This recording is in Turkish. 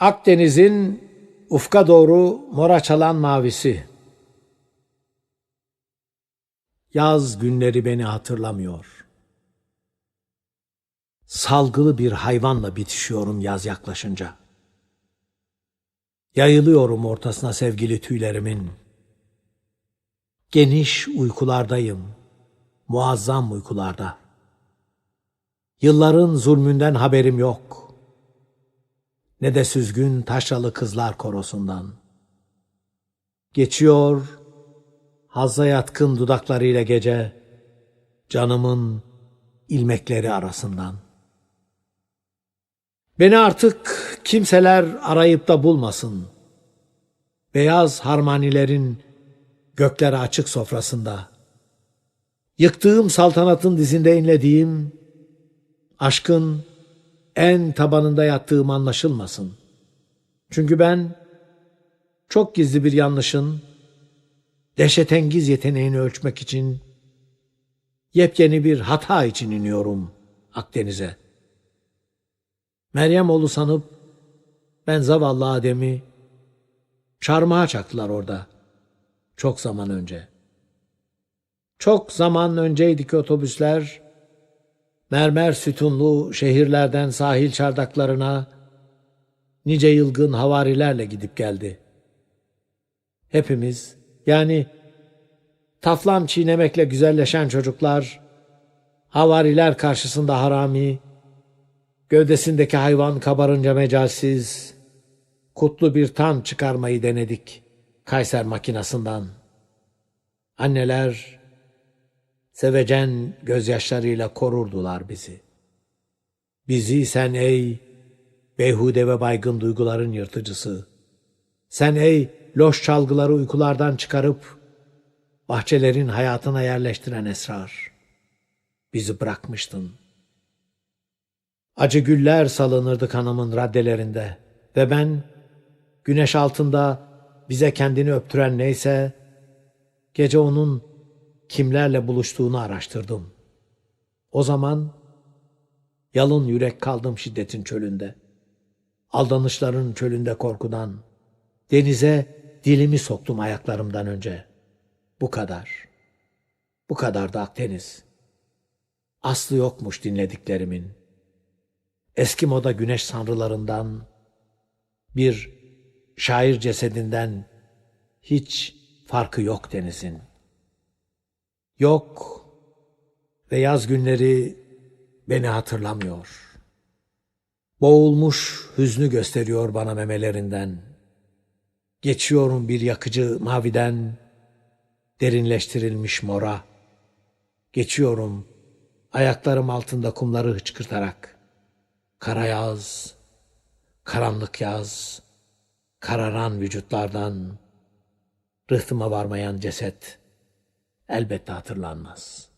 Akdeniz'in ufka doğru mora çalan mavisi. Yaz günleri beni hatırlamıyor. Salgılı bir hayvanla bitişiyorum yaz yaklaşınca. Yayılıyorum ortasına sevgili tüylerimin. Geniş uykulardayım, muazzam uykularda. Yılların zulmünden haberim yok. Ne de süzgün taşralı kızlar korosundan. Geçiyor hazza yatkın dudaklarıyla gece, canımın ilmekleri arasından. Beni artık kimseler arayıp da bulmasın. Beyaz harmanilerin gökleri açık sofrasında. Yıktığım saltanatın dizinde inlediğim, aşkın en tabanında yattığım anlaşılmasın. Çünkü ben çok gizli bir yanlışın, dehşetengiz yeteneğini ölçmek için, yepyeni bir hata için iniyorum Akdeniz'e. Meryem oğlu sanıp, ben zavallı Adem'i çarmıha çaktılar orada. Çok zaman önce. Çok zaman önceydi ki otobüsler mermer sütunlu şehirlerden sahil çardaklarına nice yılgın havarilerle gidip geldi. Hepimiz yani taflam çiğnemekle güzelleşen çocuklar havariler karşısında harami, gövdesindeki hayvan kabarınca mecalsiz, kutlu bir tam çıkarmayı denedik Kayser makinasından. Anneler sevecen gözyaşlarıyla korurdular bizi. Bizi sen ey beyhude ve baygın duyguların yırtıcısı. Sen ey loş çalgıları uykulardan çıkarıp bahçelerin hayatına yerleştiren esrar. Bizi bırakmıştın. Acı güller salınırdı kanımın raddelerinde ve ben güneş altında bize kendini öptüren neyse gece onun kimlerle buluştuğunu araştırdım. O zaman yalın yürek kaldım şiddetin çölünde. Aldanışların çölünde korkudan. Denize dilimi soktum ayaklarımdan önce. Bu kadar. Bu kadar da Akdeniz. Aslı yokmuş dinlediklerimin. Eski moda güneş sanrılarından, bir şair cesedinden hiç farkı yok denizin. Yok ve yaz günleri beni hatırlamıyor. Boğulmuş hüznü gösteriyor bana memelerinden. Geçiyorum bir yakıcı maviden, derinleştirilmiş mora. Geçiyorum ayaklarım altında kumları hıçkırtarak. Kara yaz, karanlık yaz, kararan vücutlardan rıhtıma varmayan ceset elbette hatırlanmaz.''